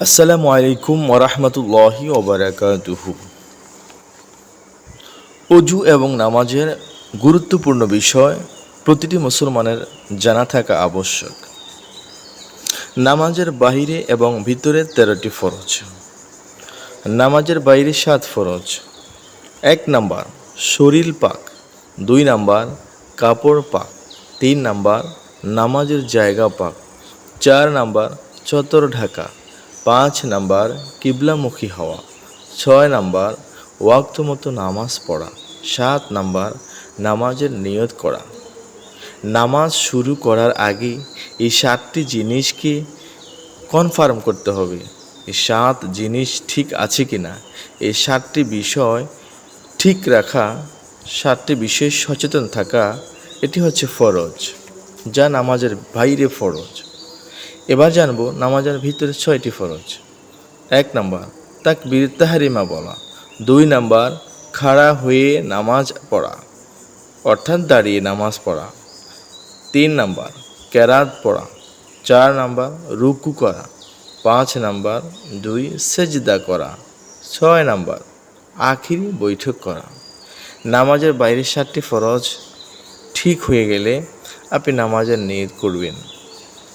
আসসালামু আলাইকুম ওরহমতুল্লাহি ওবরাকাতুহু অজু এবং নামাজের গুরুত্বপূর্ণ বিষয় প্রতিটি মুসলমানের জানা থাকা আবশ্যক। নামাজের বাহিরে এবং ভিতরে তেরোটি ফরজ। নামাজের বাইরে সাত ফরজ। এক নাম্বার, শরীর পাক। দুই নাম্বার, কাপড় পাক। তিন নাম্বার, নামাজের জায়গা পাক। চার নাম্বার চতর ঢাকা। পাঁচ নাম্বার কিবলামুখী হওয়া, ছয় নাম্বার ওয়াক্ত মতো নামাজ পড়া, সাত নাম্বার নামাজের নিয়ত করা। নামাজ শুরু করার আগে এই সাতটি জিনিসকে কনফার্ম করতে হবে, এই সাত জিনিস ঠিক আছে কি না এই সাতটি বিষয় ঠিক রাখা, সাতটি বিষয়ে সচেতন থাকা, এটি হচ্ছে ফরজ, যা নামাজের বাইরে ফরজ। এবার জানব নামাজের ভিতরে ছয়টি ফরজ। এক নাম্বার, তাকবীর তাহারিমা বলা। দুই নাম্বার, খাড়া হয়ে নামাজ পড়া, অর্থাৎ দাঁড়িয়ে নামাজ পড়া। তিন নাম্বার ক্যারাত পড়া। চার নাম্বার, রুকু করা। পাঁচ নাম্বার, দুই, সেজদা করা। ছয় নাম্বার, আখিরি বৈঠক করা। নামাজের বাইরের সাতটি ফরজ ঠিক হয়ে গেলে আপনি নামাজের নিয়ত করবেন।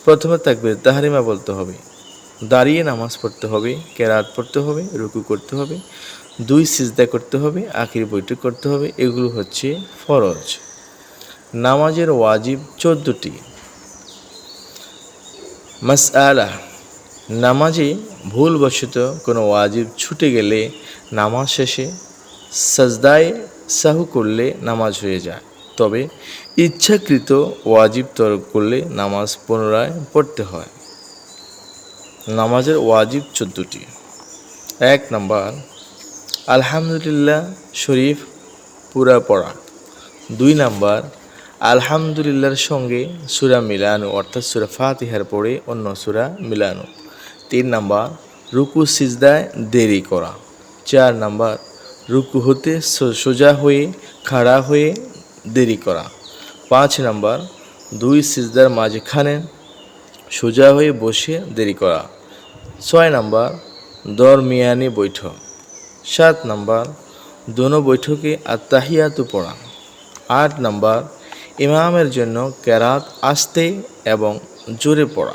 প্রথমে তাকবীর তাহারিমা বলতে হবে। দাঁড়িয়ে নামাজ পড়তে হবে, কেরাত পড়তে হবে, রুকু করতে হবে, দুই সিজদা করতে হবে, আখির বৈঠক করতে হবে, এগুলো হচ্ছে ফরজ। নামাজের ওয়াজিব চোদ্দোটি। মাসআলা, নামাজে ভুলবশত কোনো ওয়াজিব ছুটে গেলে নামাজ শেষে সাজদায় সাহু করলে নামাজ হয়ে যায়। তবে ইচ্ছাকৃত ওয়াজিব তরক করলে নামাজ পুনরায় পড়তে হয়। নামাজের ওয়াজিব চোদ্দোটি। এক নম্বর, আলহামদুলিল্লাহ শরীফ পুরা পড়া। দুই নাম্বার, আলহামদুলিল্লাহর সঙ্গে সুরা মিলানো অর্থাৎ সুরা ফাতিহার পড়ে অন্য সুরা মিলানো। তিন নাম্বার, রুকু সিজদায় দেরি করা। চার নাম্বার, রুকু হতে সোজা হয়ে, খাড়া হয়ে দেরি করা। পাঁচ নাম্বার, দুই সিজদার মাঝখানে সোজা হয়ে বসে দেরি করা। ছয় নাম্বার, দরমিয়ানি বৈঠক। সাত নাম্বার, দোনো বৈঠকে আত্মাহিয়াতু পড়া। আট নাম্বার, ইমামের জন্য কেরাত আসতে এবং জোরে পড়া।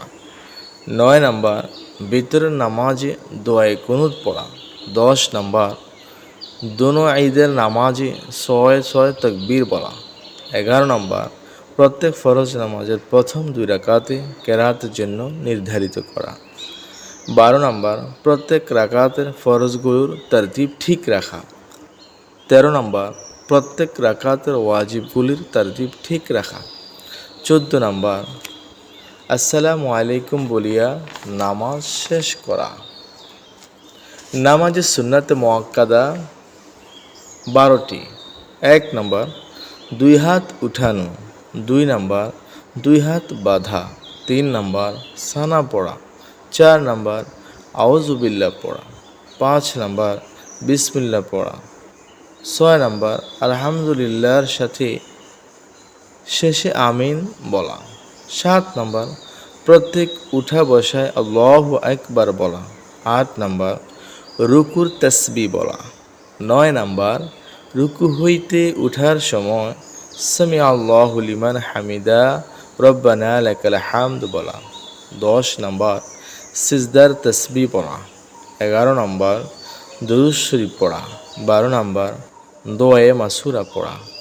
নয় নাম্বার ভিতরের নামাজে দোয়ায় কুনুত পড়া। দশ নাম্বার দোনো ঈদের নামাজে ছয় ছয় তকবীর বলা এগারো নম্বর প্রত্যেক ফরজ নামাজের প্রথম দুই রাকাতে কেরাতের জন্য নির্ধারিত করা বারো নম্বর প্রত্যেক রাকাতের ফরজগুলোর তরতিব ঠিক রাখা তেরো নম্বর প্রত্যেক রাকাতের ওয়াজিবগুলির তরতিব ঠিক রাখা চোদ্দ নম্বর আসসালামু আলাইকুম বলিয়া নামাজ শেষ করা নামাজের সুন্নাতে মোয়াক্কাদা বারোটি। এক নম্বর, দুই হাত উঠানো। দুই নম্বর, দুই হাত বাঁধা। তিন নম্বর, সানা পড়া। চার নম্বর আউজুবিল্লা পড়া। পাঁচ নম্বর বিসমিল্লা পড়া। ছয় নম্বর, আলহামদুলিল্লাহর সাথে শেষে আমিন বলা। সাত নম্বর, প্রত্যেক উঠা বসায় আল্লাহ একবার বলা। আট নম্বর, রুকুর তসবি বলা। নয় নাম্বার, রুকু হইতে উঠার সময় সামি আল্লাহলিমান হামিদা, রব্বানা লাকাল হামদ বলা। দশ নাম্বার, সিজদার তসবি পড়া। এগারো নম্বর, দুরুদ শরীফ পড়া। বারো নম্বর দোয়ে মাসুরা পড়া।